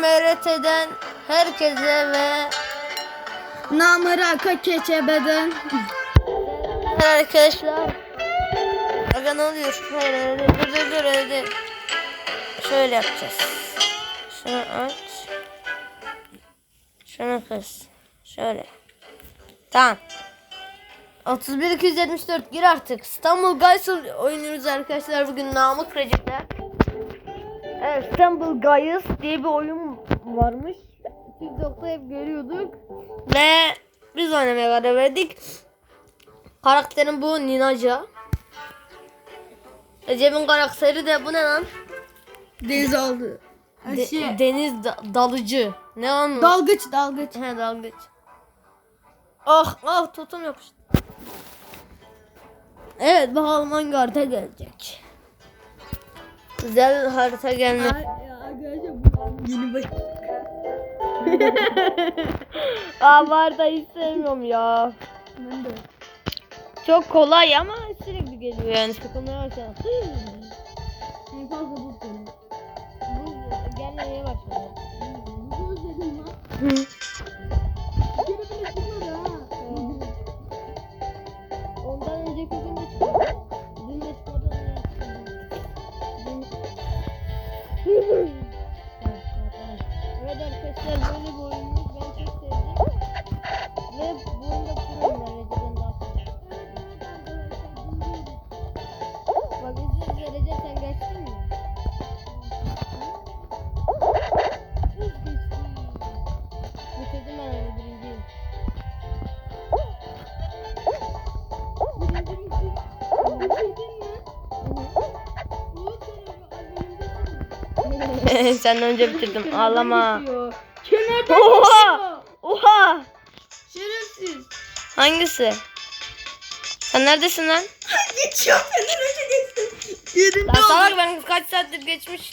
MRT'den herkese ve Namıraka keçebeden. arkadaşlar. Aga ne oluyor? Hayır, hayır, hayır. dur dur dur değil. Şöyle yapacağız. Şunu aç. Şunu kız. Şöyle. Tamam. 31 274 gir artık. İstanbul Guys oynuyoruz arkadaşlar bugün Namık Recep'te. Evet İstanbul Guys diye bir oyun varmış. TikTok'ta hep görüyorduk. Ve biz oynamaya karar verdik. Karakterim bu Ninaca. Recep'in karakteri de bu ne lan? Deniz aldı. De- şey, deniz da- dalıcı. Ne lan? dalgıç dalgıç. He dalgıç. Ah ah totum yapıştı. Evet bakalım hangi harita gelecek. Güzel harita bu yeni baş. Aa bu haritayı sevmiyorum ya. Ben de. Çok kolay ama sürekli geliyor yani sıkılmaya başladım. En fazla bu konu. Bu gelmeye başladı. Senden önce bitirdim. Ağlama. Kenardan Oha! Oha! Şerefsiz. Hangisi? Sen neredesin lan? Geçiyor benden önce geçtim. Yerinde Lan salak ben kaç saattir geçmiş.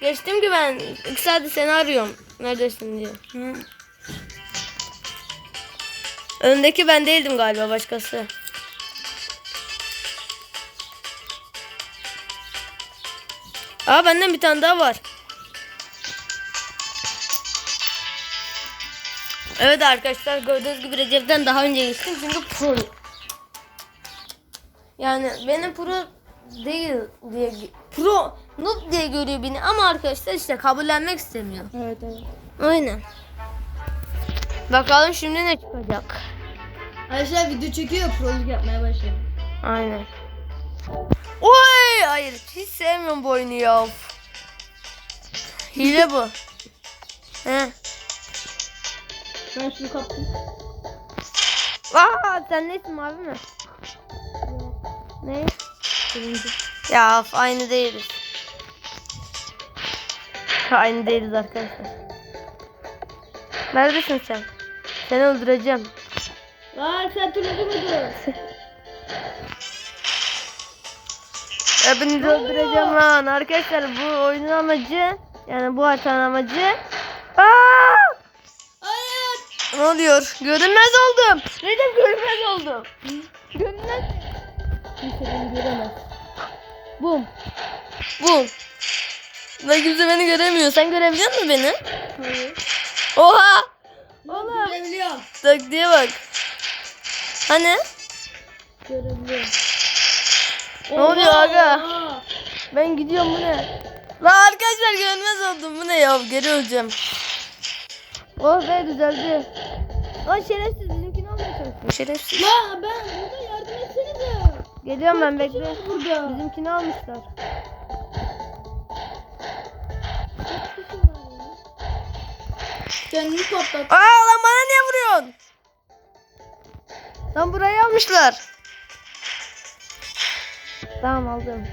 Geçtim ki ben. İki saattir seni arıyorum. Neredesin diye. Öndeki ben değildim galiba başkası. Aa benden bir tane daha var. Evet arkadaşlar gördüğünüz gibi Recep'ten daha önce geçtim çünkü pro. Yani benim pro değil diye pro noob diye görüyor beni ama arkadaşlar işte kabullenmek istemiyor. Evet evet. Aynen. Bakalım şimdi ne çıkacak. Arkadaşlar video çekiyor proluk yapmaya başladı. Aynen. Oy hayır hiç sevmiyorum bu oyunu ya. Hile bu. He. Ben şunu kaptım. Aa sen nesin mavi mi? Ne? Ya of, aynı değiliz. Aynı değiliz arkadaşlar. Neredesin sen? Seni öldüreceğim. Aa sen turuncu muydun? Hepinizi öldüreceğim lan. Arkadaşlar bu oyunun amacı yani bu haritanın amacı Aa! Ne oluyor? Görünmez oldum. Recep görünmez oldum. Görünmez. Kimse beni göremez. Bum. Bum. Ve kimse beni göremiyor. Sen görebiliyor musun beni? Hayır. Oha. Oğlum. Görebiliyorum. Taktiğe bak. Hani? Görebiliyorum. Ne oluyor aga? Ben gidiyorum bu ne? Lan arkadaşlar görünmez oldum. Bu ne ya? Geri öleceğim. Oh be düzeldi. Lan şerefsiz bizimkini almaya çalışıyor. Şerefsiz. Ya ben burada yardım etsenize. Geliyorum ben bekle. Burada. Bizimkini almışlar. Kendini patlat. Aa lan bana niye vuruyorsun? Lan burayı almışlar. Tamam aldım.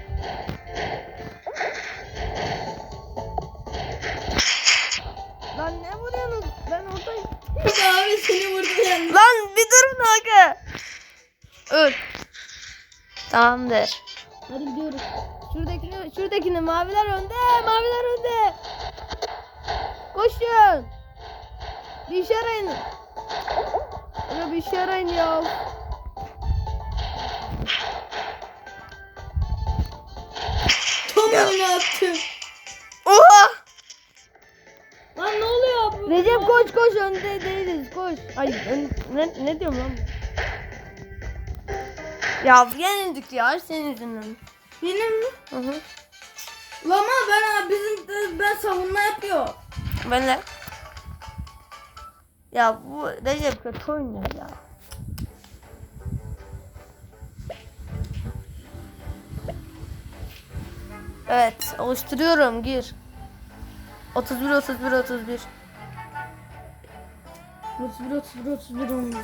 Abi seni vurdu yani. Lan bir durun aga. Öl. Tamamdır. Hadi gidiyoruz. Şuradakini, şuradakini maviler önde, maviler önde. Koşun. Bir işe arayın. Ya bir işe arayın ya. Tam önüne attım. Oha! Recep koş koş önde değiliz koş. Ay ön- ne, ne diyorum lan? Ya yenildik ya senin yüzünden. Benim mi? Hı hı. Lama ben bizim ben savunma yapıyor. Ben de. Ya bu Recep kötü oynuyor ya. Evet, oluşturuyorum. Gir. 31 31 31. 31 31 31 olmuyor.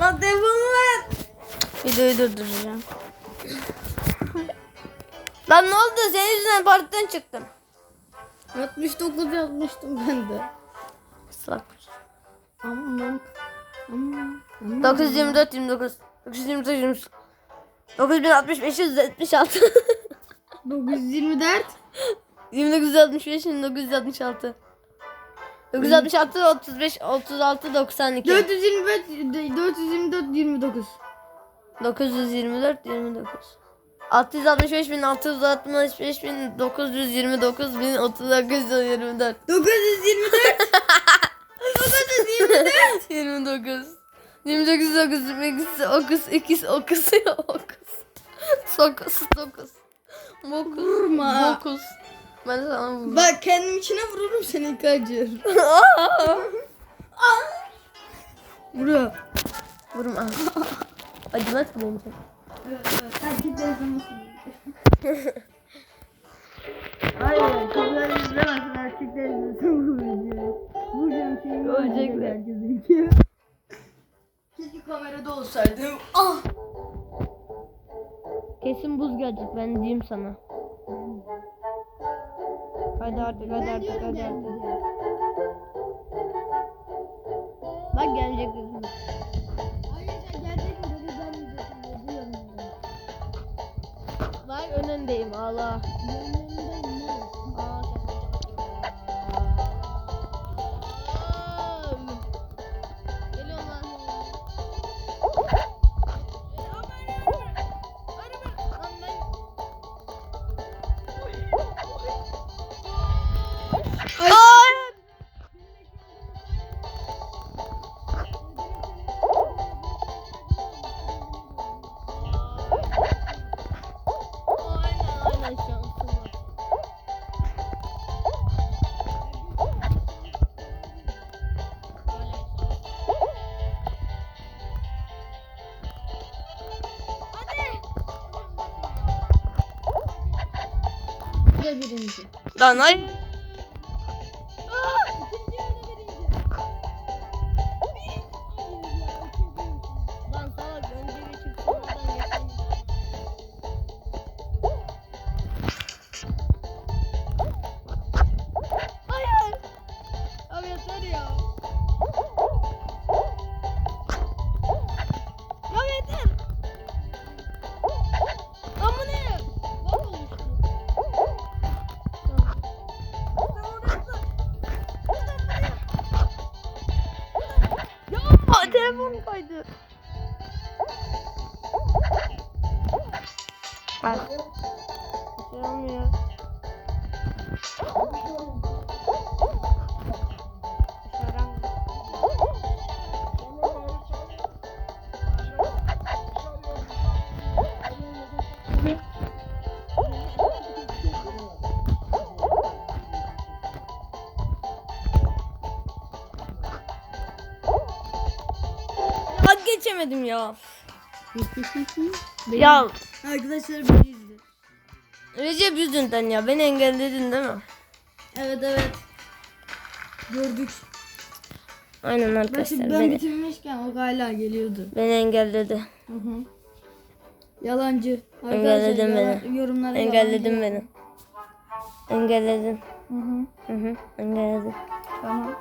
Lan devamı ver. Videoyu durduracağım. Lan ne oldu? Senin yüzünden partiden çıktım. 69 yazmıştım ben de. Sak. Aman. Aman. aman. 924 29. 924 29. 9060 576. 924. 2965 1966. 966 35 36 92. 425 424 29. 924 29. 665 bin 665 bin 929 bin 3924. 924. 29. 29 9 9 2 9 9 Sokuz 9 Mokuz Vurma. Mokuz Ben sana vurdum. Bak kendim içine vururum seni kaçır. Vuruyor. Vurma. Acımat mı bence? Benzemesin. Hayır. Kızlar izlemezsin erkekler izlesin bu videoyu. Bu şeyi Ölecekler. herkesinki. Keşke kamerada olsaydım. Ah! Kesin buz gelecek ben diyeyim sana. Hadi artık hadi artık hadi artık. Bak gelecek gözüm. Ayrıca gerçek mi birinci. Lan ay. Bak. Şey olmuyor. Geçemedim ya. Ya Arkadaşlar beni izle. Recep yüzünden ya beni engelledin değil mi? Evet evet. Gördük. Aynen Bak arkadaşlar şimdi ben beni, bitirmişken o hala geliyordu. beni engelledi. Hı hı. Yalancı. Engelledin yala- beni. Yorumlara Engelledin yalancı. beni. Engelledin. Hı hı. Hı hı. Engelledin. Tamam.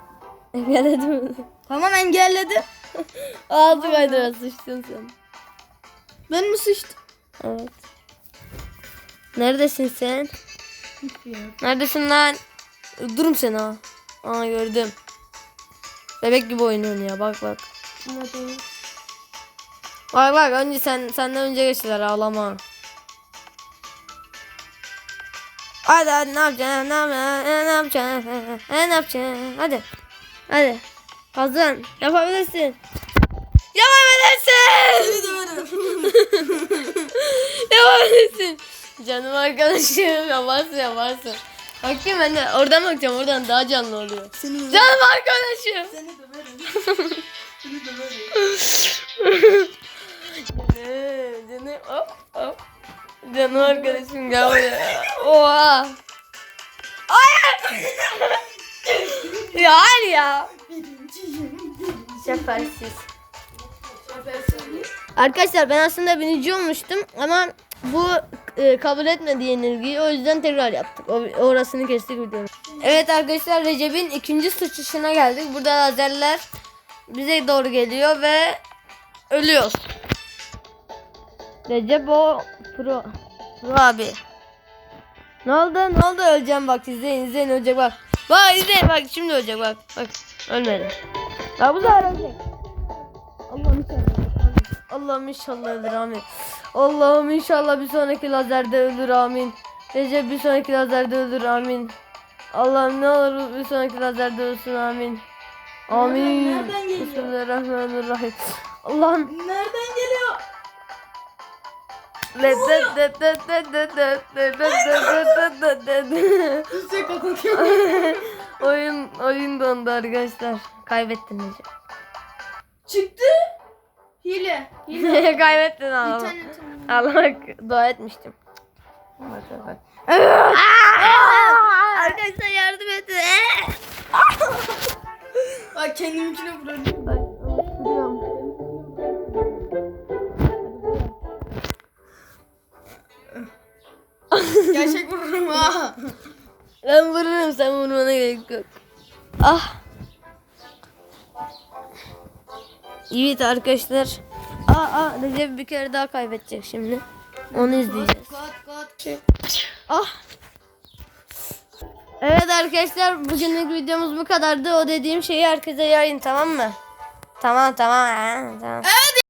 Engelledin beni. Tamam engelledim. Ağzı kaydıra sıçtın sen. Ben mi sıçtım? Evet. Neredesin sen? Neredesin lan? Öldürürüm seni ha. Aa gördüm. Bebek gibi oynuyorsun ya bak bak. Bak bak önce sen senden önce geçtiler ağlama. Hadi hadi ne yapacaksın? Ne yapacaksın? Ne yapacaksın? Ne yapacaksın? Hadi. Hadi. Kazan. Yapabilirsin. Yapabilirsin. Yapabilirsin. Canım arkadaşım yaparsın yaparsın. Bakayım ben de oradan bakacağım oradan daha canlı oluyor. Seni Canım arkadaşım. Seni döverim. Seni döverim. Canım, canım hop hop. Canım arkadaşım gel buraya. Oha. Hayır. ya ya. Birinciyim. Arkadaşlar ben aslında birinci olmuştum ama bu e, kabul etmedi yenilgiyi o yüzden tekrar yaptık. O, orasını kestik videonun. Evet arkadaşlar Recep'in ikinci sıçışına geldik. Burada lazerler bize doğru geliyor ve ölüyoruz. Recep o pro. Pro abi. Ne oldu? Ne oldu? Öleceğim bak izleyin izleyin ölecek bak. Bak izleyin bak şimdi ölecek bak. Bak ölmedi. Ya bu sefer ölecek. Allah'ım inşallah. Ölür amin. Allah'ım inşallah bir sonraki lazerde ölür amin. Recep bir sonraki lazerde ölür amin. Allah'ım ne olur bir sonraki lazerde ölsün amin. Amin. Nereden geliyor? Bismillahirrahmanirrahim. Allah'ım. Nereden geliyor? Üste kapatıyor. oyun oyun dondu arkadaşlar. Kaybettin Recep. Çıktı. Hile. Hile. Kaybettin. Allah bak dua etmiştim. Bak. Arkadaşlar yardım edin. Bak kendiminkine ısırıyorum. Gerçek vururum ha. Ben vururum sen vurmana gerek yok. Ah. Evet arkadaşlar. Aa, aa Recep bir kere daha kaybedecek şimdi. Onu izleyeceğiz. Kat kat. Ah. Evet arkadaşlar bugünlük videomuz bu kadardı. O dediğim şeyi herkese yayın tamam mı? Tamam tamam. tamam. Evet